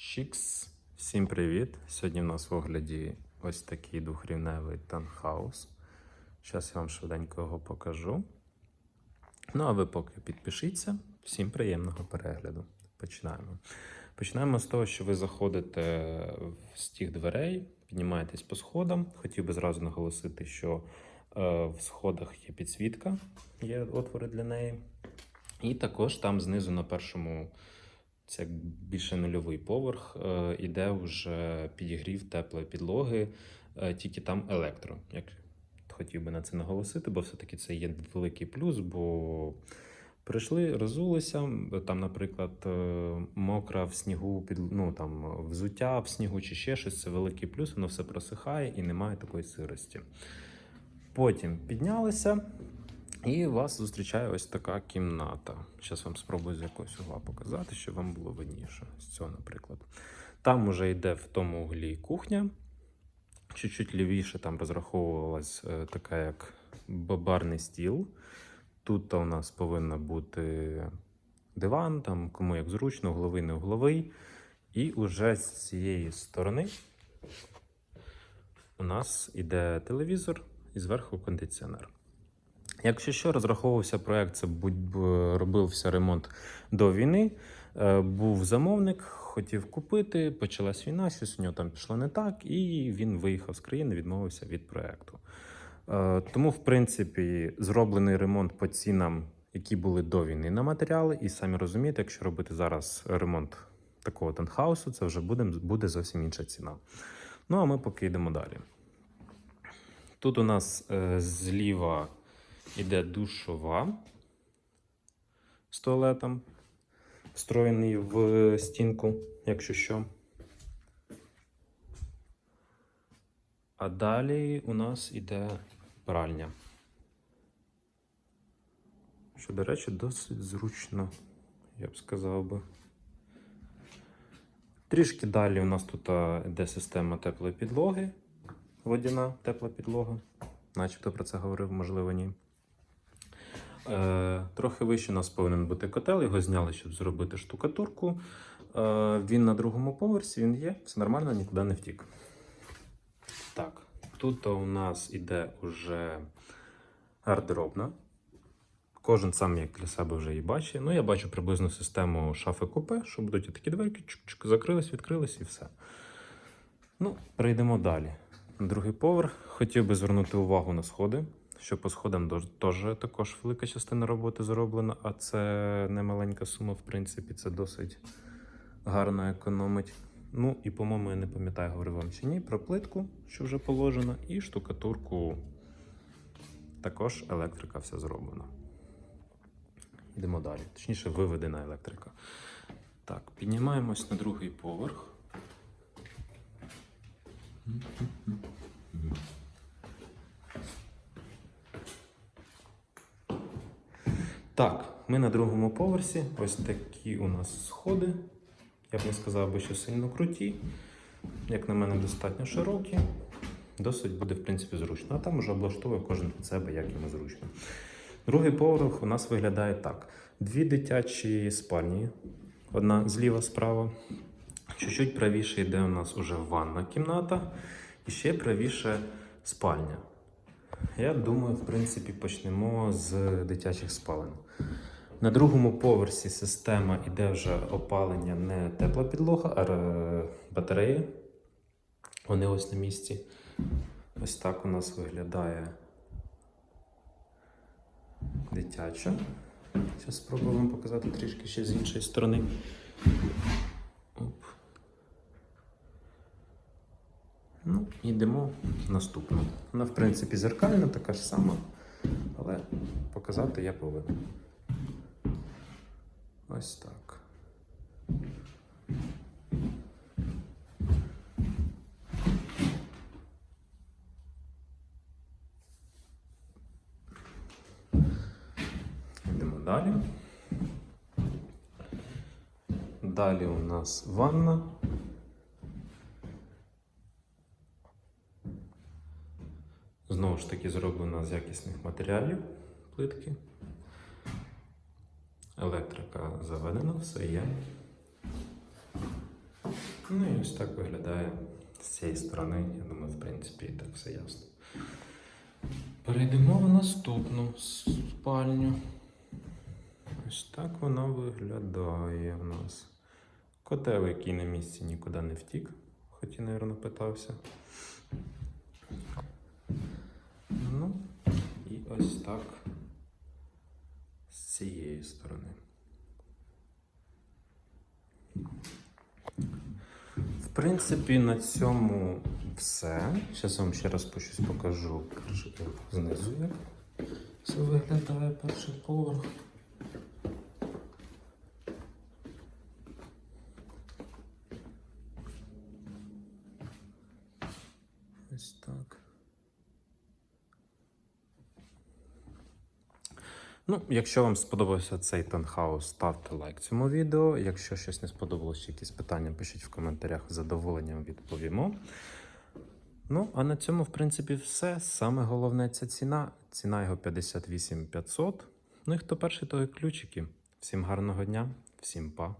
Чікс. Всім привіт! Сьогодні в нас в огляді ось такий двохрівневий танхаус. Зараз я вам швиденько його покажу. Ну, а ви поки підпишіться. Всім приємного перегляду. Починаємо. Починаємо з того, що ви заходите з тих дверей, піднімаєтесь по сходам. Хотів би зразу наголосити, що е, в сходах є підсвітка, є отвори для неї. І також там знизу на першому, це більше нульовий поверх, е, іде вже підігрів теплої підлоги, е, тільки там електро. Як хотів би на це наголосити, бо все-таки це є великий плюс, бо прийшли, розулися. Там, наприклад, е, мокра в снігу, під, ну, там, взуття в снігу чи ще щось, це великий плюс, воно все просихає і немає такої сирості. Потім піднялися, і вас зустрічає ось така кімната. Зараз вам спробую з якогось угла показати, щоб вам було видніше. З цього, наприклад. Там уже йде в тому углі кухня. Чуть-чуть лівіше там розраховувалась е, така як бабарний стіл. Тут у нас повинен бути диван, там кому як зручно, угловий, не угловий. І уже з цієї сторони у нас іде телевізор і зверху кондиціонер. Якщо що, розраховувався проект, це будь робився ремонт до війни. Е, Був замовник, хотів купити, почалась війна, щось у нього там пішло не так, і він виїхав з країни, відмовився від проекту. Е, Тому, в принципі, зроблений ремонт по цінам, які були до війни на матеріали, і самі розумієте, якщо робити зараз ремонт такого танхаусу, це вже буде, буде зовсім інша ціна. Ну а ми поки йдемо далі. Тут у нас е, зліва іде душова з туалетом, встроєний в стінку, якщо що. А далі у нас іде пральня. Що, до речі, досить зручно, я б сказав би. Трішки далі у нас тут йде система теплої підлоги, водяна тепла підлога. Начебто про це говорив, можливо, ні. Е, трохи вище у нас повинен бути котел, його зняли, щоб зробити штукатурку. Е, він на другому поверсі, він є, все нормально, нікуди не втік. Так, тут у нас іде уже гардеробна. Кожен сам як для себе вже її бачить. Ну, я бачу приблизно систему шафи купе, що будуть такі дверки, чик-чик, закрились, відкрились і все. Ну, перейдемо далі. Другий поверх. Хотів би звернути увагу на сходи, що по сходам теж також велика частина роботи зроблена, а це не маленька сума, в принципі, це досить гарно економить. Ну і, по-моєму, я не пам'ятаю, говорив вам чи ні, про плитку, що вже положено, і штукатурку. Також електрика все зроблена. Йдемо далі. Точніше, виведена електрика. Так, піднімаємось на другий поверх. Так, ми на другому поверсі. Ось такі у нас сходи. Я б не сказав би, що сильно круті. Як на мене, достатньо широкі. Досить буде, в принципі, зручно. А там уже облаштовує кожен під себе, як йому зручно. Другий поверх у нас виглядає так: дві дитячі спальні, одна зліва, справа. Чуть-чуть правіше йде у нас уже ванна кімната, і ще правіше спальня. Я думаю, в принципі, почнемо з дитячих спалень. На другому поверсі система іде вже опалення не тепла підлога, а батареї. Вони ось на місці. Ось так у нас виглядає дитяча. Зараз спробую вам показати трішки ще з іншої сторони. Ну, йдемо наступну. Вона, в принципі, зеркальна, така ж сама, але показати я повинен. Ось так. Йдемо далі. Далі у нас ванна. Знову ж таки зроблена з якісних матеріалів плитки. Електрика заведена, все є. Ну і ось так виглядає з цієї сторони. Я думаю, в принципі, і так все ясно. Перейдемо в наступну спальню. Ось так вона виглядає у нас. Котел, який на місці нікуди не втік, хоч і, мабуть, питався. Ну, і ось так з цієї сторони. В принципі, на цьому все. Зараз вам ще раз по щось покажу знизу, як це виглядає перший поверх. Ось так. Ну, якщо вам сподобався цей танхаус, ставте лайк цьому відео. Якщо щось не сподобалось, якісь питання, пишіть в коментарях, з задоволенням відповімо. Ну, а на цьому, в принципі, все. Саме головне це ціна. Ціна його 58 500. Ну і хто перший, той і ключики. Всім гарного дня, всім па.